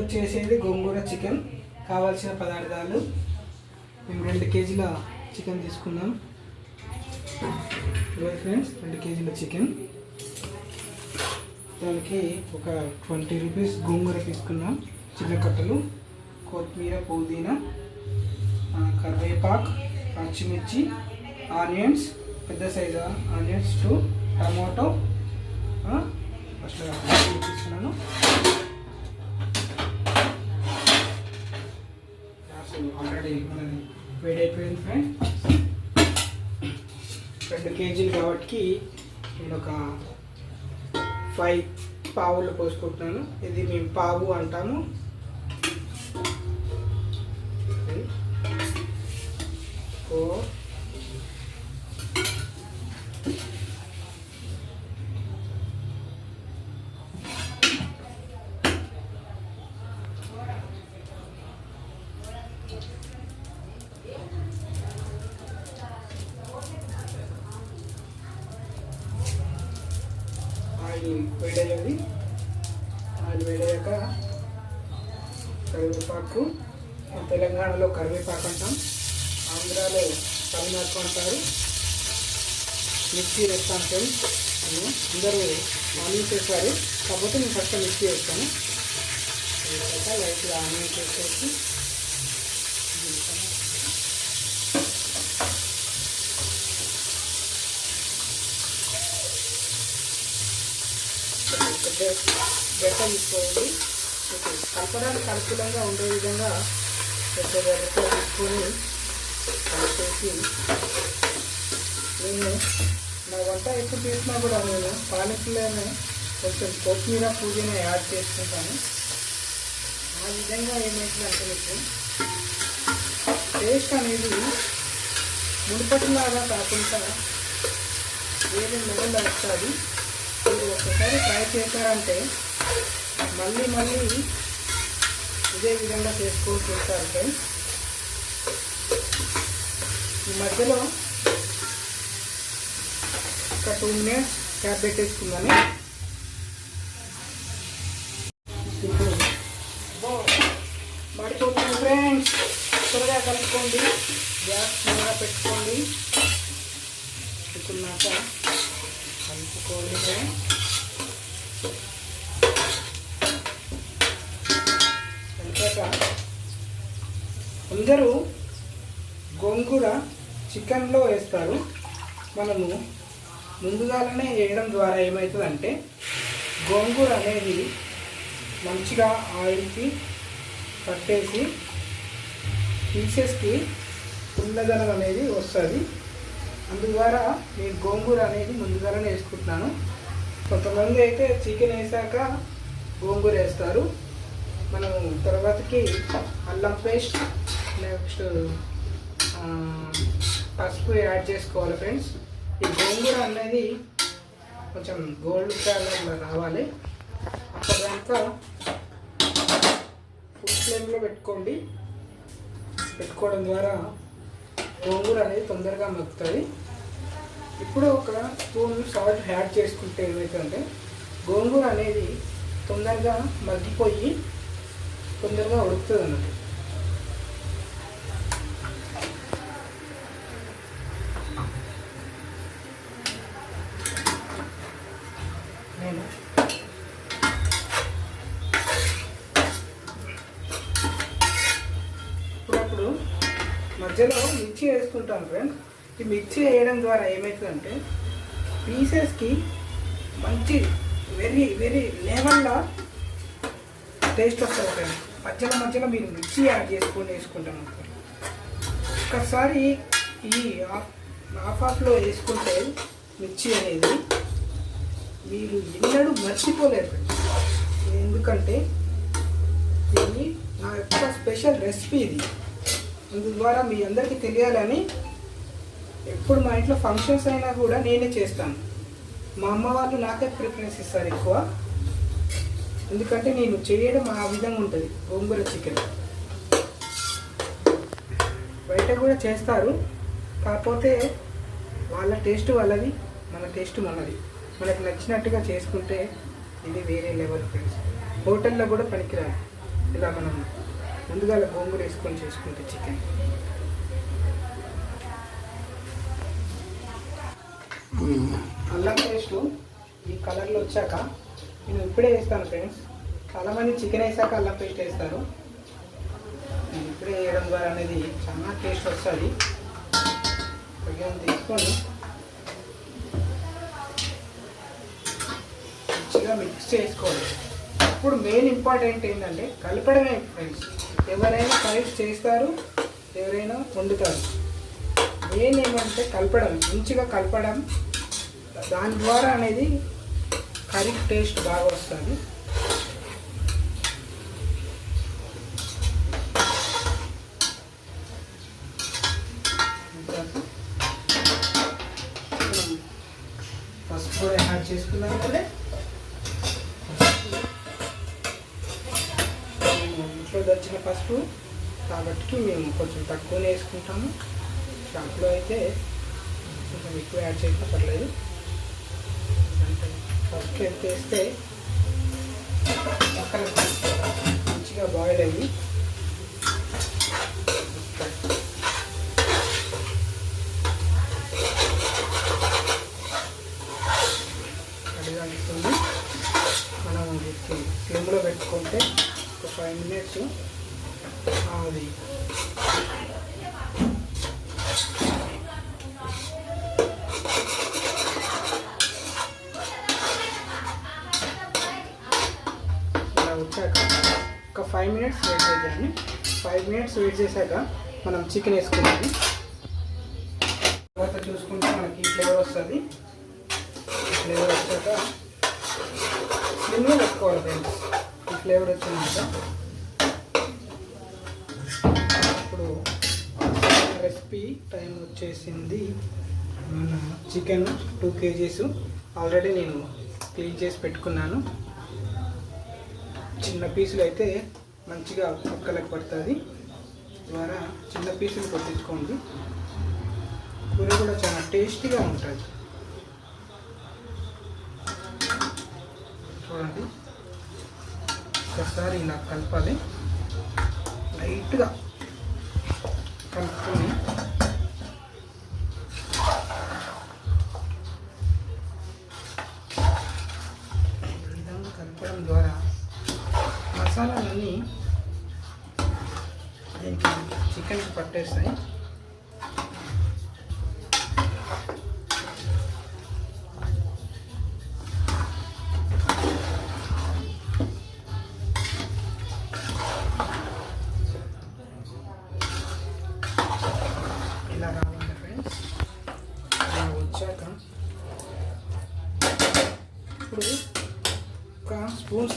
ఈరోజు చేసేది గోంగూర చికెన్ కావాల్సిన పదార్థాలు. మేము రెండు కేజీల చికెన్ తీసుకున్నాం. ఫ్రెండ్స్ రెండు కేజీల చికెన్. దానికి ఒక ట్వంటీ రూపీస్ గోంగూర తీసుకున్నాం. చిన్న కట్టలు కొత్తిమీర పుదీనా కరివేపాకు పచ్చిమిర్చి ఆనియన్స్ పెద్ద size onions two tomato first తీసుకున్నాను. ఆల్రెడీ మనది వేడి అయిపోయింది ఫ్రెండ్ రెండు కేజీలు కాబట్టి నేను ఒక ఫైవ్ పావులు పోసుకుంటున్నాను. ఇది మేము పావు అంటాము. ఆయిల్ వేడయ్యేది. ఆయిల్ వేడయ్యాక కరివేపాకు మన తెలంగాణలో కరివేపాకు అంటాం. ఆంధ్రాలో తమిళనాడు అంటారు. మిర్చి వేస్తాను ఫ్రెండ్స్ నేను అందరూ ఆనియన్స్ చేస్తారు. కాకపోతే నేను ఫస్ట్ మిర్చి వేస్తాను. లైట్గా ఆనియన్ చేసేసి గడ్డ తీసుకోవాలి ఓకే కలపడానికి అనుకూలంగా ఉండే విధంగా పెద్ద గడ్డ తీసుకొని కలిపేసి నేను నా వంట ఎప్పుడు చేసినా కూడా నేను పాలకులోనే కొంచెం కొత్తిమీర పుదీనా యాడ్ చేసుకుంటాను. ఆ విధంగా ఏమవుతుందంటే మీకు టేస్ట్ అనేది మునుపటిలాగా కాకుండా వేరే లెవెల్ వస్తుంది. మీరు ఒకసారి ట్రై చేశారంటే మళ్ళీ మళ్ళీ ఇదే విధంగా చేసుకుంటూ ఉంటారు ఈ మధ్యలో ఒక టూ మినిట్స్ క్యాప్ పెట్టేసుకుందని ఇప్పుడు మడిపోతుంది ఫ్రెండ్స్ త్వరగా కలుపుకోండి. గ్యాస్ త్వరగా పెట్టుకోండి. పెట్టుకున్నాక కలుపుకోండి ఫ్రెండ్స్ అందరూ గోంగూర చికెన్లో వేస్తారు. మనము ముందుగానే వేయడం ద్వారా ఏమవుతుందంటే గోంగూర అనేది మంచిగా ఆయిల్కి కట్టేసి పీసెస్కి పుల్లదనం అనేది వస్తుంది. అందుద్వారా నేను గోంగూర అనేది ముందుగానే వేసుకుంటున్నాను. కొంతమంది అయితే చికెన్ వేసాక గోంగూర వేస్తారు. మనం తర్వాతకి అల్లం పేస్ట్ నెక్స్ట్ పసుపు యాడ్ చేసుకోవాలి ఫ్రెండ్స్. ఈ గోంగూర అనేది కొంచెం గోల్డ్ కలర్లో రావాలి. అప్పటిదాకా ఫుడ్ ఫ్లేమ్లో పెట్టుకోండి. పెట్టుకోవడం ద్వారా గోంగూర అనేది తొందరగా మగ్గుతుంది. ఇప్పుడు ఒక స్పూన్ సాల్ట్ యాడ్ చేసుకుంటే ఏమవుతుందంటే గోంగూర అనేది తొందరగా మగ్గిపోయి తొందరగా ఉడుకుతుంది అన్నట్టు నేను ఇప్పుడప్పుడు మధ్యలో మిర్చి వేసుకుంటాను ఫ్రెండ్స్. ఈ మిర్చి వేయడం ద్వారా ఏమవుతుందంటే పీసెస్కి మంచి వెరీ వెరీ లెవెల్లో టేస్ట్ వస్తుంది ఫ్రెండ్స్ మధ్యలో మధ్యలో మీరు మిర్చి యాడ్ చేసుకొని వేసుకుంటాను ఒక్కసారి ఈ హాఫ్ హాఫ్లో వేసుకుంటే మిర్చి అనేది మీరు ఎన్నడూ మర్చిపోలేరు. ఎందుకంటే ఇది నా యొక్క స్పెషల్ రెసిపీ ఇది. అందు ద్వారా మీ అందరికీ తెలియాలని ఎప్పుడు మా ఇంట్లో ఫంక్షన్స్ అయినా కూడా నేనే చేస్తాను. మా అమ్మ వాళ్ళు నాకే ప్రిఫరెన్స్ ఇస్తారు ఎక్కువ. ఎందుకంటే నేను చేయడం ఆ విధంగా ఉంటుంది గోంగూర చికెన్ బయట కూడా చేస్తారు కాకపోతే వాళ్ళ టేస్ట్ వాళ్ళది మన టేస్ట్ మనది. మనకు నచ్చినట్టుగా చేసుకుంటే ఇది వేరే లెవెల్ ఫ్రెండ్స్ హోటల్లో కూడా పనికిరాదు. ఇలా మనం ముందుగా గోంగూర వేసుకొని చేసుకుంటే చికెన్ అల్లం పేస్ట్ ఈ కలర్లో వచ్చాక నేను ఇప్పుడే వేస్తాను ఫ్రెండ్స్. చాలామంది చికెన్ వేసాక అల్లం పేస్ట్ వేస్తారు. నేను ఇప్పుడే వేయడం ద్వారా అనేది చాలా టేస్ట్ వస్తుంది. తీసుకొని మంచిగా మిక్స్ చేసుకోవాలి. ఇప్పుడు మెయిన్ ఇంపార్టెంట్ ఏంటంటే కలపడమే ఫ్రెండ్స్ ఎవరైనా కర్రీస్ చేస్తారు ఎవరైనా వండుతారు. మెయిన్ ఏమంటే కలపడం మంచిగా కలపడం దాని ద్వారా అనేది కర్రీ టేస్ట్ బాగా వస్తుంది. పసుపు కూడా యాడ్ చేసుకున్నాం కదా. మేము ఇంట్లో దొరికిన పసుపు కాబట్టి మేము కొంచెం తక్కువనే వేసుకుంటాము. షాప్లో అయితే కొంచెం ఎక్కువ యాడ్ చేయకపోలేదు పర్లేదు ఎంత వేస్తే పక్కన మంచిగా బాయిల్ అయ్యి అడిగా మనం ఫ్లేమ్లో పెట్టుకుంటే ఒక ఫైవ్ మినిట్స్ అది ఫైవ్ మినిట్స్ వెయిట్ చేయాలి ఫైవ్ మినిట్స్ వెయిట్ చేశాక మనం చికెన్ వేసుకుంటాము తర్వాత చూసుకుంటే మనకి ఫ్లేవర్ వస్తుంది. ఫ్లేవర్ వచ్చాక స్లిమ్లో పెట్టుకోవాలి ఫ్రెండ్స్ ఈ ఫ్లేవర్ వచ్చినాక ఇప్పుడు రెసిపీ టైం వచ్చేసింది. మన చికెన్ టూ కేజీస్ ఆల్రెడీ నేను క్లీన్ చేసి పెట్టుకున్నాను. చిన్న పీసులు అయితే మంచిగా ముక్కలకు పడుతుంది. ద్వారా చిన్న పీసులు కొట్టించుకోండి. కూర కూడా చాలా టేస్టీగా ఉంటుంది. చూడండి. ఒకసారి ఇలా కలపాలి. లైట్గా కలుపుకొని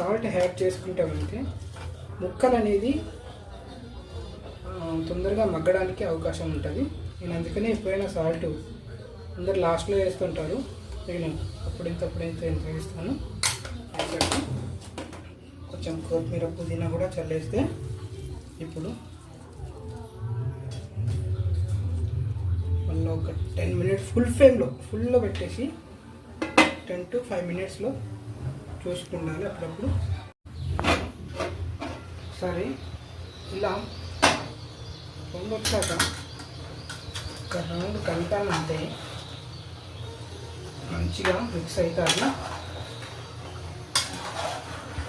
సాల్ట్ యాడ్ చేసుకుంటామంటే ముక్కలు అనేది తొందరగా మగ్గడానికి అవకాశం ఉంటుంది. నేను అందుకనే ఎప్పుడైనా సాల్ట్ అందరు లాస్ట్లో వేస్తుంటారు. నేను అప్పుడింత అప్పుడింత ఎంత వేస్తాను కొంచెం కొత్తిమీర పుదీనా కూడా చల్లేస్తే ఇప్పుడు మళ్ళీ ఒక టెన్ మినిట్స్ ఫుల్ ఫ్లేమ్లో ఫుల్లో పెట్టేసి టెన్ టు ఫైవ్ మినిట్స్లో చూసుకుండాలి అప్పుడప్పుడు. సరే ఇలా పొంగు వచ్చాక ఒక రౌండ్ కలిపానంటే మంచిగా మిక్స్ అవుతుంది.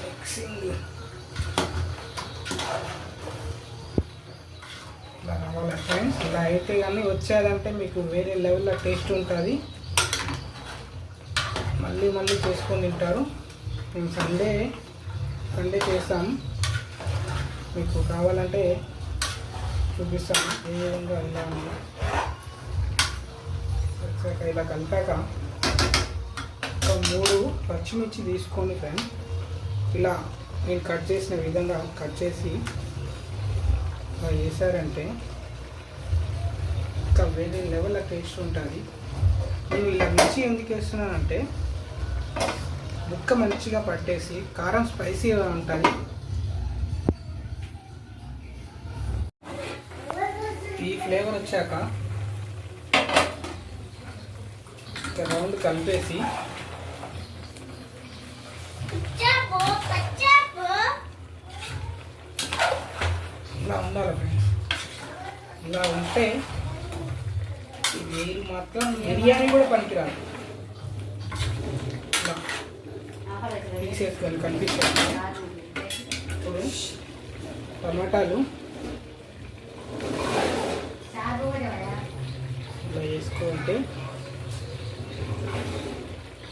మిక్సింగ్. ఇలా రావాలి ఫ్రెండ్స్. ఇలా అయితే కానీ వచ్చేదంటే మీకు వేరే లెవెల్లో టేస్ట్ ఉంటుంది. మళ్ళీ మళ్ళీ చేసుకొని తింటారు. మేము సండే సండే చేస్తాం. మీకు కావాలంటే చూపిస్తాం. ఏ విధంగా వెళ్ళాము. వచ్చాక ఇలా కలిపాక ఒక మూడు పచ్చిమిర్చి తీసుకొని ఫ్రెండ్ ఇలా నేను కట్ చేసిన విధంగా కట్ చేసి ఇలా చేశారంటే ఇంకా వేరే లెవెల్ టేస్ట్ ఉంటుంది. నేను ఇలా మిర్చి ఎందుకు వేస్తున్నానంటే ముక్క మంచిగా పట్టేసి కారం స్పైసీగా ఉంటుంది. ఈ ఫ్లేవర్ వచ్చాక రౌండ్ కలిపేసి. ఇలా ఉండాలి ఫ్రెండ్స్. ఇలా ఉంటే వేరు మాత్రం బిర్యానీ కూడా పనికిరాదు ఇలా తీసేసుకోవాలి కనిపిస్తుంది ఇప్పుడు టమాటాలు ఇలా వేసుకుంటే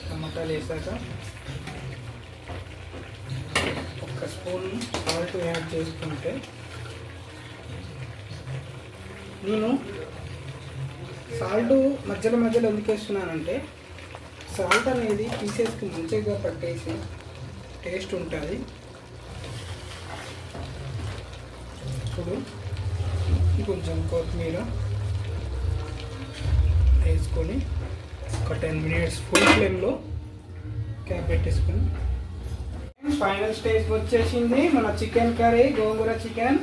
టమాటాలు వేసాక ఒక స్పూన్ సాల్ట్ యాడ్ చేసుకుంటే నేను సాల్ట్ మధ్యలో మధ్యలో ఎందుకు వేస్తున్నానంటే సాల్ట్ అనేది పీసెస్కి మంచిగా పట్టేసి టేస్ట్ ఉంటుంది. ఇప్పుడు కొంచెం కొత్తిమీర వేసుకొని ఒక టెన్ మినిట్స్ ఫుల్ ఫ్లేమ్లో క్యాప్ పెట్టేసుకొని. ఫైనల్ స్టేజ్ వచ్చేసింది. మన చికెన్ కర్రీ గోంగూర చికెన్.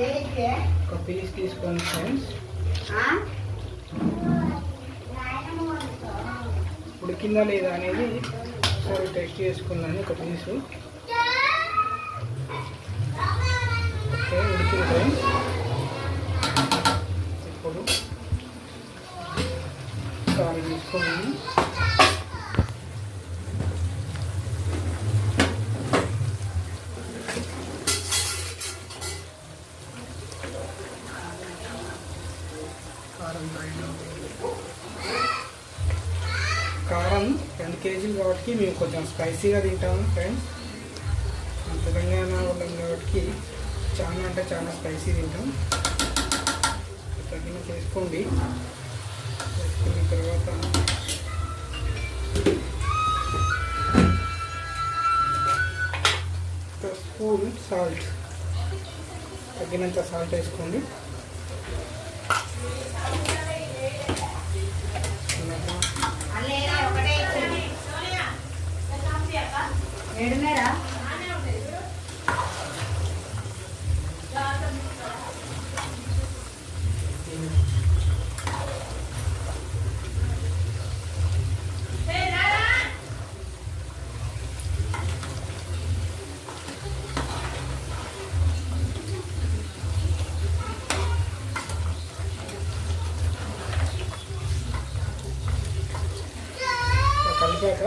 ఒక పీస్ తీసుకోండి ఫ్రెండ్స్ ఉడికిందా లేదా అనేది ఒకసారి టెస్ట్ చేసుకున్నాను ఒక పీసు ఓకే ఉడికింది ఫ్రెండ్స్ ఇప్పుడు కారం తీసుకోండి కారం కారం రెండు కేజీలు కాబట్టి మేము కొంచెం స్పైసీగా తింటాము ఫ్రెండ్స్ తెలంగాణ వాళ్ళం కాబట్టి చాలా అంటే చాలా స్పైసీ తింటాం. తగిన చేసుకోండి. చేసుకున్న తర్వాత ఒక స్పూన్ సాల్ట్. తగినంత సాల్ట్ వేసుకోండి. ఏడున్నారా? ఇలా కలిపాక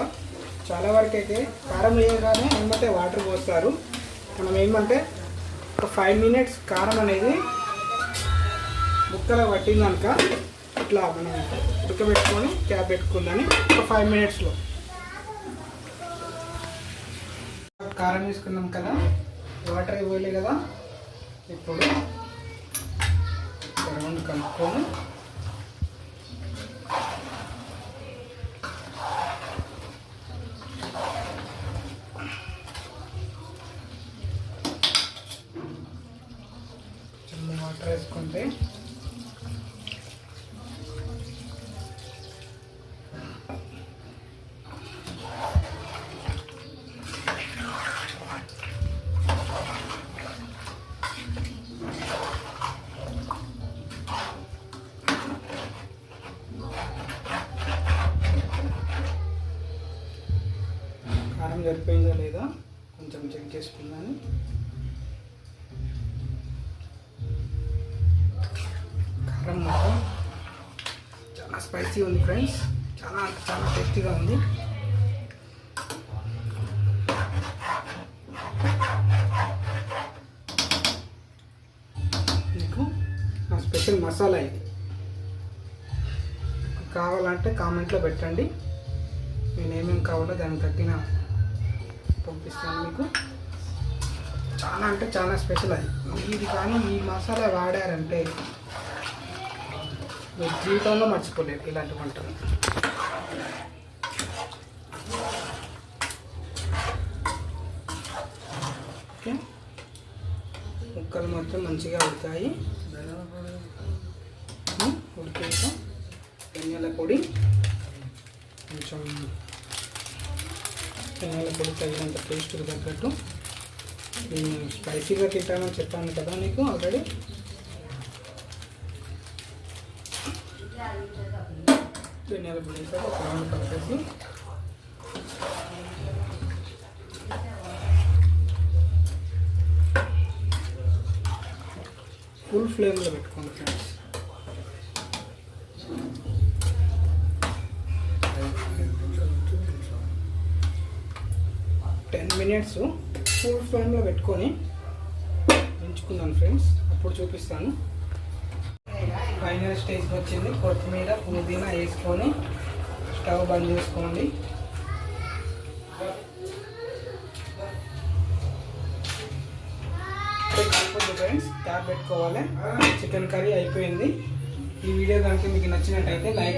చాలా వరకు అయితే కారం వేయగానే ఏమంటే వాటర్ పోస్తారు. మనం ఏమంటే ఒక ఫైవ్ మినిట్స్ కారం అనేది ముక్కలో పట్టిందనుక ఇట్లా మనం ఉడకబెట్టుకొని క్యాప్ పెట్టుకుందని ఒక ఫైవ్ మినిట్స్లో కారం వేసుకున్నాం కదా వాటర్ ఇవ్వలే కదా ఇప్పుడు ఒక కలుపుకొని చిన్న వాటర్ కారం సరిపోయిందా లేదా? కొంచెం చెక్ చేసుకుందాను కారం మొత్తం చాలా స్పైసీ ఉంది ఫ్రెండ్స్ చాలా అంటే చాలా టేస్టీగా ఉంది. మీకు నా స్పెషల్ మసాలా ఇది. కావాలంటే కామెంట్లో పెట్టండి. నేను ఏమేమి కావాలో దానికి తగ్గిన పంపిస్తాను మీకు. చాలా అంటే చాలా స్పెషల్ అది. ఇది కానీ ఈ మసాలా వాడారంటే మీరు జీవితంలో మర్చిపోలేరు ఇలాంటి వంటలు. ఓకే? ముక్కలు మొత్తం మంచిగా ఉడతాయి ఉమ్, ఉడికాక ధనియాల పొడి. కొంచెం ధనియాల పొడి తగినంత టేస్ట్కి తగ్గట్టు. స్పైసీగా తింటానని చెప్పాను కదా నీకు ఆల్రెడీ. ధనియాల పొడి వేసాక ఒక రౌండ్ కలిపేసి ఫుల్ ఫ్లేమ్లో పెట్టుకోండి ఫ్రెండ్స్ టెన్ మినిట్స్ ఫుల్ ఫ్లేమ్లో పెట్టుకొని ఉంచుకున్నాను ఫ్రెండ్స్ అప్పుడు చూపిస్తాను. ఫైనల్ స్టేజ్కి వచ్చింది. కొత్తిమీర పుదీనా వేసుకొని స్టవ్ బంద్ చేసుకోండి. ఫ్రెండ్స్ ట్యాప్ పెట్టుకోవాలి. చికెన్ కర్రీ అయిపోయింది. ఈ వీడియో కనుక మీకు నచ్చినట్టయితే లైక్